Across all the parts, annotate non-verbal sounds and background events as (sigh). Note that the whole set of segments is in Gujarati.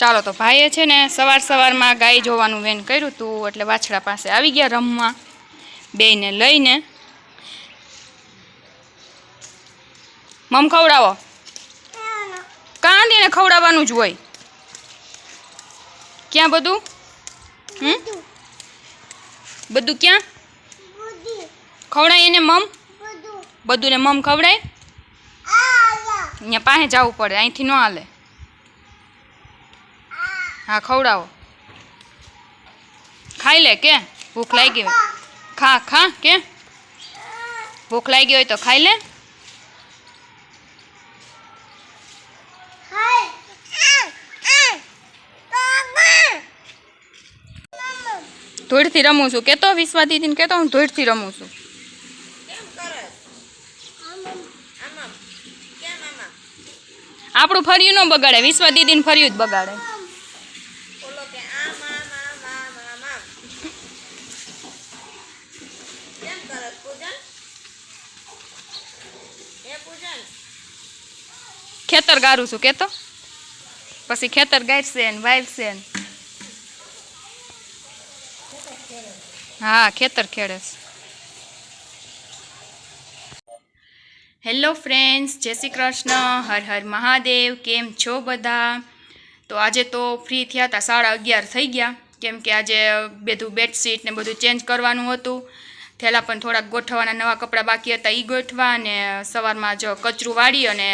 ચાલો તો ભાઈએ છે ને સવાર સવારમાં ગાય જોવાનું વેન કર્યું હતું એટલે વાછડા પાસે આવી ગયા રમવા. બેને લઈને. મમ ખવડાવો. કાંદીને ખવડાવવાનું જ હોય. ક્યાં બધું? હમ? બધું ક્યાં? ખવડાય એને મમ? બધું. ને મમ ખવડાય? અહીંયા પાસે જવું પડે અહીંથી ન હાલે. હા, ખવડાવો. ખાઈ લે કે? ભૂખ લાગી હોય. ખા ખા કે? ભૂખ લાગી હોય તો ખાઈ લે. ધૂળથી રમું છું. કેતો વિશ્વા દીદીને કેતો હું ધૂળથી રમું છું. આપણું ફર્યું ન બગાડે. વિશ્વા દીદીને ફર્યું જ બગાડે બોલો કે આમ આમ આમ આમ આમ આમ કેમ કરસ પૂજન એ પૂજન ખેતર ગારું છું, કેતો? પછી ખેતર ગાઈડશે ને હા, ખેતર ખેડે હેલો ફ્રેન્ડ્સ, જય શ્રી કૃષ્ણ, હર હર મહાદેવ, કેમ છો બધા? તો આજે તો ફ્રી થયા હતા સાડા અગિયાર થઈ ગયા, કેમ કે આજે બધું બેડશીટ ને બધું ચેન્જ કરવાનું હતું. થેલા પણ થોડાક ગોઠવવાના નવા કપડાં બાકી હતા એ ગોઠવા અને સવારમાં જો કચરું વાળી અને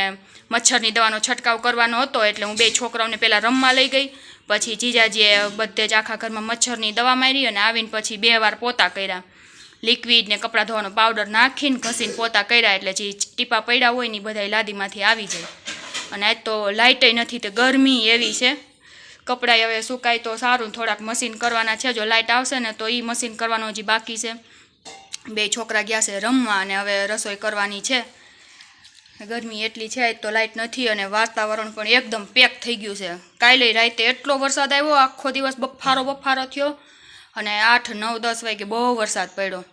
મચ્છરની દવાનો છંટકાવ કરવાનો હતો એટલે હું બે છોકરાઓને પહેલાં રમવા લઈ ગઈ. પછી જીજાજીએ બધે જ આખા ઘરમાં મચ્છરની દવા મારી અને આવીને પછી બે વાર પોતા કર્યા. લિક્વિડ ને કપડાં ધોવાનો પાવડર નાખીને ઘસીને પોતા કર્યા એટલે જે ટીપા પડ્યા હોય ને બધા લાદીમાંથી આવી જાય. અને આજ તો લાઇટય નથી તે ગરમી એવી છે. કપડાં હવે સુકાય તો સારું થોડાક મશીન કરવાના છે. જો લાઇટ આવશે ને તો એ મશીન કરવાનો હજી બાકી છે. બે છોકરા ગયા છે રમવા અને હવે રસોઈ કરવાની છે. ગરમી એટલી છે તો લાઇટ નથી અને વાતાવરણ પણ એકદમ પેક થઈ ગયું છે. કાલે રાતે એટલો વરસાદ આવ્યો, આખો દિવસ બફારો બફારો થયો અને આઠ, નવ, દસ વાગે બહુ વરસાદ પડ્યો.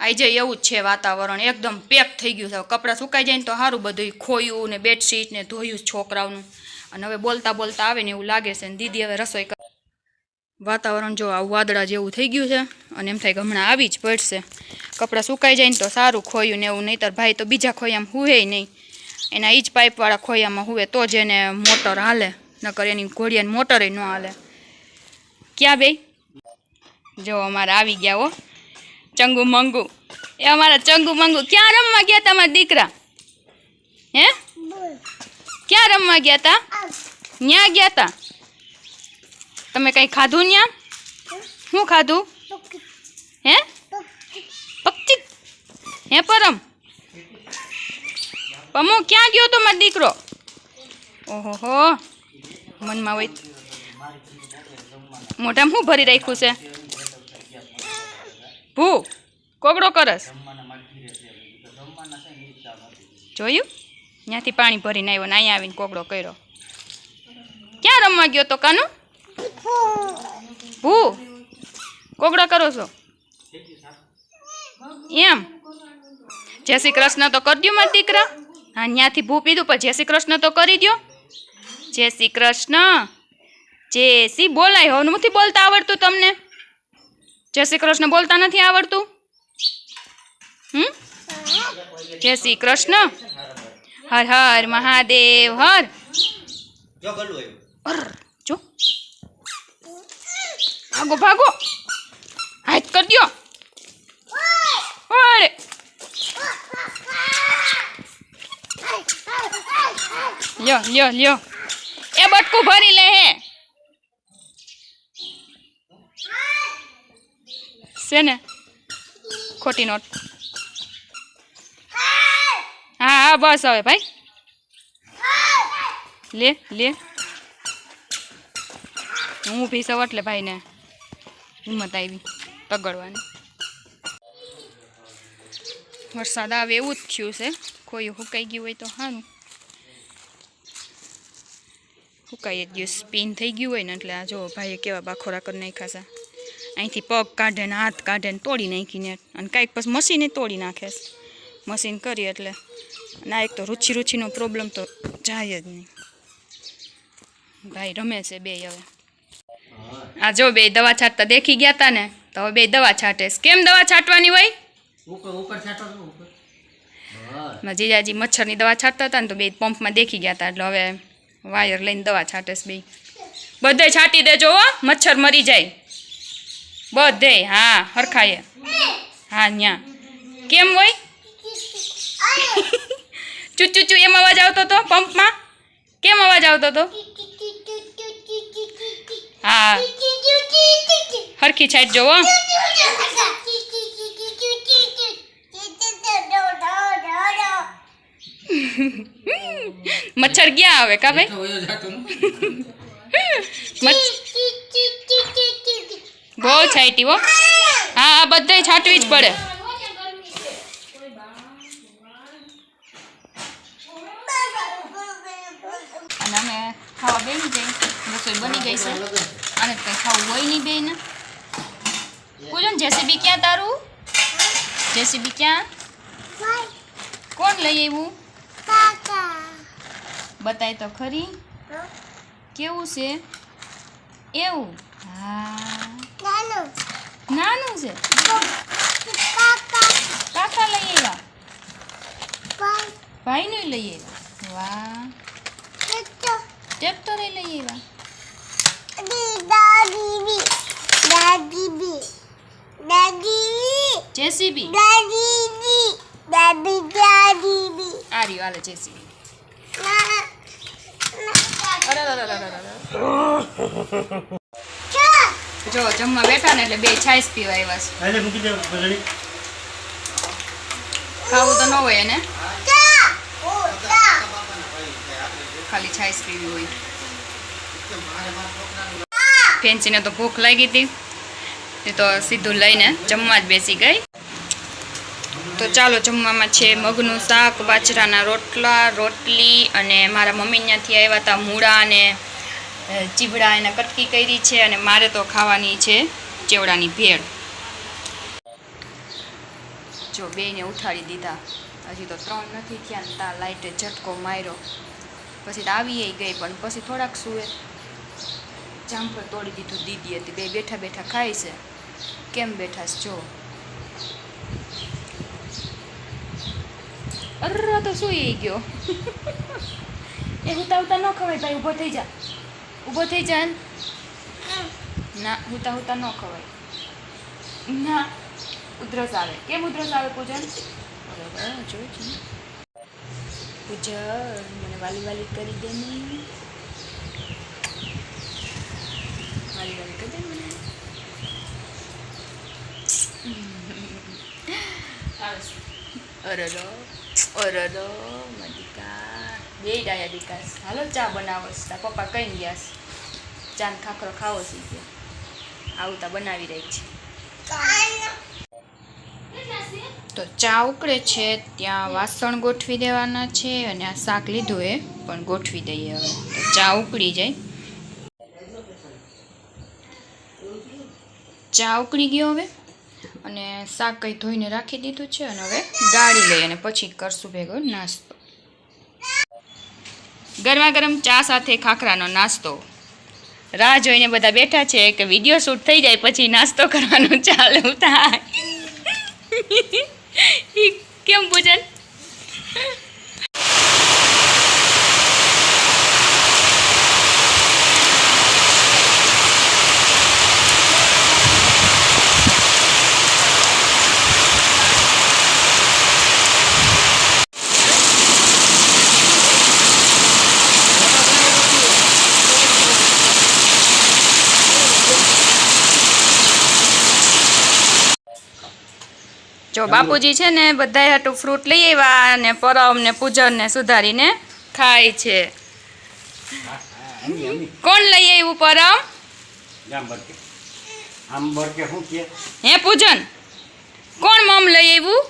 આજે એવું જ છે વાતાવરણ, એકદમ પેક થઈ ગયું છે. કપડાં સુકાઈ જાય ને તો સારું બધું ખોયું ને બેડશીટ ને ધોયું છોકરાઓનું. અને હવે બોલતા બોલતા આવે ને એવું લાગે છે ને દીદી હવે રસોઈ વાતાવરણ જો આવું વાદળા જેવું થઈ ગયું છે, અને એમ થાય કે હમણાં આવી જ પડશે. કપડાં સુકાઈ જાય ને તો સારું ખોયું ને એવું, નહીંતર ભાઈ તો બીજા ખોયામાં હુએ નહીં. એના એ જ પાઇપવાળા ખોયામાં હુએ તો જ એને મોટર હાલે, નકર એની ઘોડિયાને મોટરે ન હાલે. ક્યાં બે જો અમારે આવી ગયા હો, ચંગુ મંગુ. એ અમારા ચંગુ મંગુ, ક્યાં રમવા ગયા તમારા દીકરા? હે? ક્યાં રમવા ગયા તા? ન્યા ગયા તા? તમે કંઈ ખાધું ન્યા? શું ખાધું? હે? પક્ષી હે પરમ? પમો ક્યાં ગયો તો મારો દીકરો? ઓહો મનમાં હોય મોઢામાં શું ભરી રાખ્યું છે? ભૂ કોગડો કરસ. જોયું? ત્યાંથી પાણી ભરીને આવ્યો ને અહીંયા આવીને કોગડો કર્યો. ક્યાં રમવા ગયો તો કાનું? ભૂ કોગડા કરો છો? એમ? જય શ્રી કૃષ્ણ તો કરી દો મારા દીકરા. હા ત્યાંથી ભૂ પીધું પણ જય શ્રી કૃષ્ણ તો કરી દો જય શ્રી કૃષ્ણ. જય શ્રી બોલાય હવે નથી બોલતા આવડતું તમને? જય શ્રી કૃષ્ણ બોલતા નથી આવડતું? હમ? જય શ્રી કૃષ્ણ. હર હર મહાદેવ હર જો ગલું આવ્યું અર જો ભાગો ભાગો. હાથ કરી દો ઓળે. લ્યો લ્યો લ્યો. એ બટકું ભરી લે હે. છે ખોટી નોટ. હા હા, બસ હવે ભાઈ. લે લે. હું ઊભી સવ એટલે ભાઈને. હિંમત આવી પગડવાની. વરસાદ આવે એવું જ થયું છે. કોઈ હુકાઈ ગયું હોય તો સારું હુકાઈ જ ગયું સ્પિન થઈ ગયું હોય ને એટલે આ જો ભાઈએ કેવા બાખોરા કરી નાખ્યા અહીંથી પગ કાઢે ને હાથ કાઢે ને તોડી નાખીને અને કાંઈક પછી મશીને તોડી નાખે મશીન કરી એટલે. ના એક તો રૂચી રૂચીનો પ્રોબ્લેમ તો જાય જ નહીં. ભાઈ રમે છે બે હવે. આ જો બે દવા છાંટતા દેખી ગયા તા ને તો હવે બે દવા છાંટે કેમ દવા છાંટવાની હોય? ઉપર ઉપર છાંટો છો ઉપર? બસ. મારા જીજાજી મચ્છરની દવા છાંટતા હતા ને તો બે પંપમાં દેખી ગયા હતા એટલે હવે વાયર લઈને દવા છાંટે બે. બધે છાંટી દેજો હો મચ્છર મરી જાય. બધે હા હરખાય હા ન્યા. કેમ હોય? ચુ ચુ ચુ એમ અવાજ આવતો હતો પંપમાં? કેમ અવાજ આવતો હતો હા હરખી છાંટ જો હો મચ્છર ક્યાં આવે કા ભાઈ તો વયો જાતો ને મચ્છ- બહુ છાંટી હો હા આ બધે છાંટવી જ પડે અને અમે ખાવા બેસી જઈ રસોઈ બની ગઈ છે. અને કંઈ ખાવું હોય નહીં બેન. પૂજન જેસીબી ક્યાં તારું? જેસીબી ક્યાં? કોણ લઈ આવ્યું? બતાય તો ખરી. કેવું છે? એવું? હા. નાનું છે? કાકા લઈ આવ્યા? ભાઈનું લઈ આવ્યા? વાહ. ટ્રેક્ટર લઈ આવ્યા? જેસીબી. આ રહ્યું હાલે જેસીબી. જો જમવા બેઠા ને એટલે બે છાસ પીવા આવ્યા છે. ખાવું તો ન હોય એને. ખાલી છાસ પીવી હોય. ફેન્સીને તો ભૂખ લાગી હતી. એ તો સીધું લઈને જમવા જ બેસી ગઈ. તો ચાલો જમવામાં છે મગનું શાક, બાજરાના રોટલા, રોટલી અને મારા મમ્મી ત્યાંથી આવ્યા હતા મૂળા અને ચીબડા એને કટકી કરી છે અને મારે તો ખાવાની છે ચેવડાની ભેળ. જો બેને ઉઠાડી દીધા. હજી તો ત્રણ નથી થયા ને તા લાઈટે ઝટકો માર્યો. પછી તો આવી ગઈ પણ પછી થોડાક સુએ જામફળ તોડી દીધું દીદી હતી બે બેઠા બેઠા ખાય છે. કેમ બેઠા છે? જો અર્ર, તો સુઈ ગયો? એ હુતા હુતા ન ખવાય ભાઈ, ઊભો થઈ જા. ઊભો થઈ જા ને. હુતા હુતા ન ખવાય. ના, ઉધરસ આવે. કેમ ઉધરસ આવે પૂજન? બરાબર, જોઈ છે. પૂજન, મને વાલી વાલી કરી દે ને વાલી વાલી કરી દે મને અરરો અરરો મધિકા બે ડાયા વિકાસ હાલો ચા બનાવો તાર પપ્પા કઈ ગયા છે ચા ને ખાખરો ખાવો છે કે આવું તા બનાવી રહી છે તો ચા ઉકળે છે, ત્યાં વાસણ ગોઠવી દેવાના છે અને આ શાક લીધું એ, પણ ગોઠવી દઈએ હવે. તો ચા ઉકળી જાય. ચા ઉકળી ગયો હવે. અને શાક કંઈ ધોઈને રાખી દીધું છે અને હવે ગાળી લઈ અને પછી કરશું ભેગો નાસ્તો. ગરમા ગરમ ચા સાથે ખાખરાનો નાસ્તો. રાહ જોઈને બધા બેઠા છે કે વીડિયો શૂટ થઈ જાય પછી નાસ્તો કરવાનું ચાલુ થાય. (laughs) કેમ પૂજન? જો બાપુજી છે ને બધા હાટું ફ્રૂટ લઈ આવ્યા અને પરમ ને પૂજન ને સુધારીને ખાય છે. કોણ લઈ આવ્યું પરમ? હે પૂજન? કોણ મમ લઈ આવ્યું?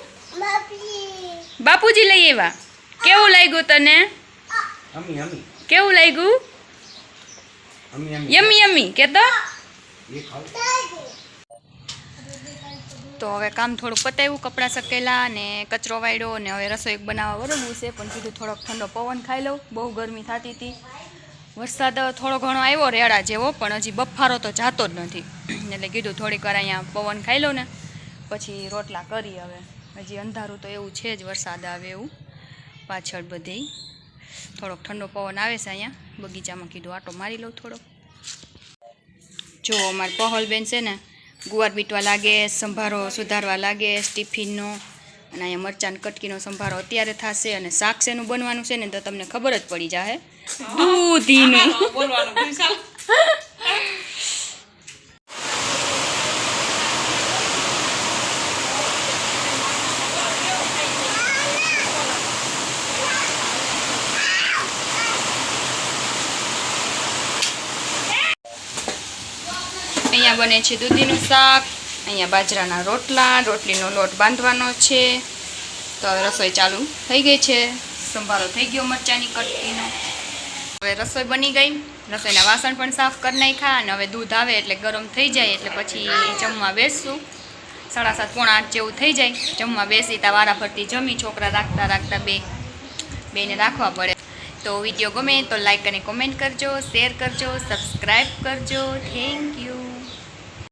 બાપુજી લઈ આવ્યા. કેવું લાગ્યું તને? કેવું લાગ્યું? યમી યમી કે તો હવે કામ થોડુંક પતાવ્યું, કપડાં સકેલા અને કચરો વાળ્યો અને હવે રસોઈ બનાવવા બરોબર છે, પણ કીધું થોડોક ઠંડો પવન ખાઈ લઉં. બહુ ગરમી થતી હતી વરસાદ થોડો ઘણો આવ્યો રેડા જેવો, પણ હજી બફારો તો જાતો જ નથી. એટલે કીધું થોડીક વાર અહીંયા પવન ખાઈ લો ને, પછી રોટલા કરી હવે. હજી અંધારું તો એવું છે જ, વરસાદ આવે એવું. પાછળ બધે થોડોક ઠંડો પવન આવે છે અહીંયા. બગીચામાં કીધું આટો મારી લઉં થોડોક. જો અમારે પહોલબેન છે ને ગુવાર બીટવા લાગે સંભારો સુધારવા લાગે ટિફિનનો અને અહીંયા મરચાં કટકીનો સંભારો અત્યારે થશે અને શાક શેનું બનવાનું છે ને તો તમને ખબર જ પડી જાય દૂધીનું. અહીંયા બને છે દૂધીનું શાક, અહીંયા બાજરાના રોટલા, રોટલીનો લોટ બાંધવાનો છે. તો રસોઈ ચાલુ થઈ ગઈ છે. સંભારો થઈ ગયો મરચાંની કટકીનો. હવે રસોઈ બની ગઈ. રસોઈના વાસણ પણ સાફ કરી નાખ્યા અને હવે દૂધ આવે એટલે ગરમ થઈ જાય એટલે પછી જમવા બેસશું. સાડા સાત, પોણા આઠ જેવું થઈ જાય. જમવા બેસી તા વારા ફરતી જમી, છોકરા રાખતા રાખતા બે, બેને રાખવા પડે. તો વીડિયો ગમે તો લાઈક અને કોમેન્ટ કરજો શેર કરજો સબસ્ક્રાઈબ કરજો. Thank you